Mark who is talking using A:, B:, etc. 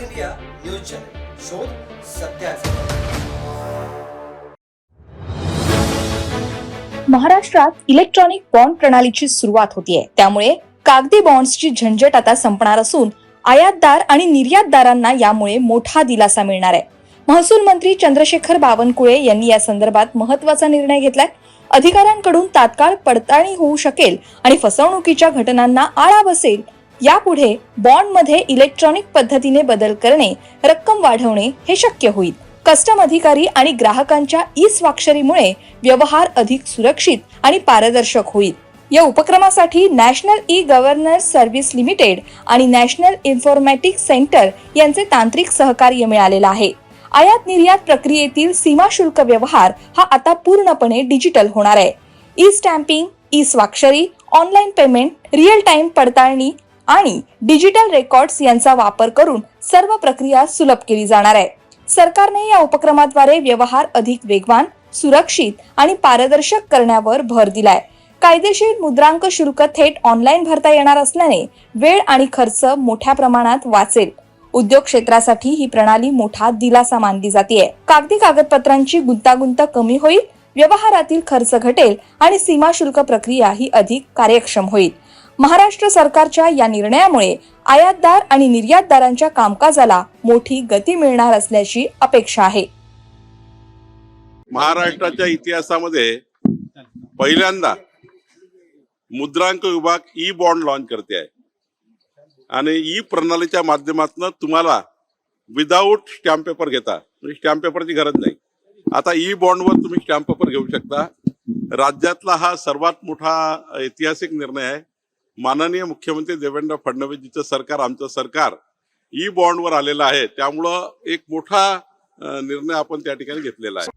A: India news channel शोध सत्याचा
B: महाराष्ट्रात इलेक्ट्रॉनिक बॉन्ड प्रणालीची सुरुवात होतीये. त्यामुळे कागदी बॉन्ड्सची झंझट आता संपणार असून आयातदार आणि निर्यातदारांना यामुळे मोठा दिलासा मिळणार आहे. महसूल मंत्री चंद्रशेखर बावनकुळे यांनी या संदर्भात महत्त्वाचा निर्णय घेतलाय. अधिकाऱ्यांकडून तात्काळ पडताळणी होऊ शकेल आणि फसवणुकीच्या घटनांना आळा बसेल यापुढे बॉन्डमध्ये इलेक्ट्रॉनिक पद्धतीने बदल करणे रक्कम वाढवणे हे शक्य होईल. कस्टम अधिकारी आणि ग्राहकांच्या ई स्वाक्षरीमुळे व्यवहार अधिक सुरक्षित आणि पारदर्शक होईल. या उपक्रमासाठी national e governance service limited आणि नॅशनल इन्फॉर्मॅटिक्स सेंटर यांचे तांत्रिक सहकार्य मिळालेलं आहे. आयात निर्यात प्रक्रियेतील सीमा शुल्क व्यवहार हा आता पूर्णपणे डिजिटल होणार आहे. ई स्टॅम्पिंग ई स्वाक्षरी ऑनलाईन पेमेंट रिअल टाइम पडताळणी आणि डिजिटल रेकॉर्ड्स यांचा वापर करून सर्व प्रक्रिया सुलभ केली जाणार आहे. सरकारने या उपक्रमाद्वारे व्यवहार अधिक वेगवान सुरक्षित आणि पारदर्शक करण्यावर भर दिलाय. कायदेशीर मुद्रांक शुल्क थेट ऑनलाईन भरता येणार असल्याने वेळ आणि खर्च मोठ्या प्रमाणात वाचेल. उद्योग क्षेत्रासाठी ही प्रणाली मोठा दिलासा मानली जाते कागदी कागदपत्रांची गुंतागुंत कमी होईल व्यवहारातील खर्च घटेल आणि सीमा शुल्क प्रक्रिया ही अधिक कार्यक्षम होईल. महाराष्ट्र सरकारच्या या निर्णयामुळे आयातदार आणि निर्यातदारांच्या कामकाजाला मोठी गती मिळणार असल्याची अपेक्षा आहे.
C: महाराष्ट्राच्या इतिहासामध्ये पहिल्यांदा मुद्रांक विभाग ई बॉन्ड लॉन्च करते आहे. आणि ई प्रणालीच्या माध्यमातून तुम्हाला विदाऊट स्टॅम्प पेपर घेता. म्हणजे स्टॅम्प पेपरची गरज नाही. आता ई बॉन्डवर तुम्ही स्टॅम्प पेपर घेऊ शकता. राज्यातला हा सर्वात मोठा ऐतिहासिक निर्णय आहे. माननीय मुख्यमंत्री देवेंद्र फडणवीसजीचं सरकार आमचं सरकार ई बॉन्डवर आलेलं आहे. त्यामुळं एक मोठा निर्णय आपण त्या ठिकाणी घेतलेला आहे.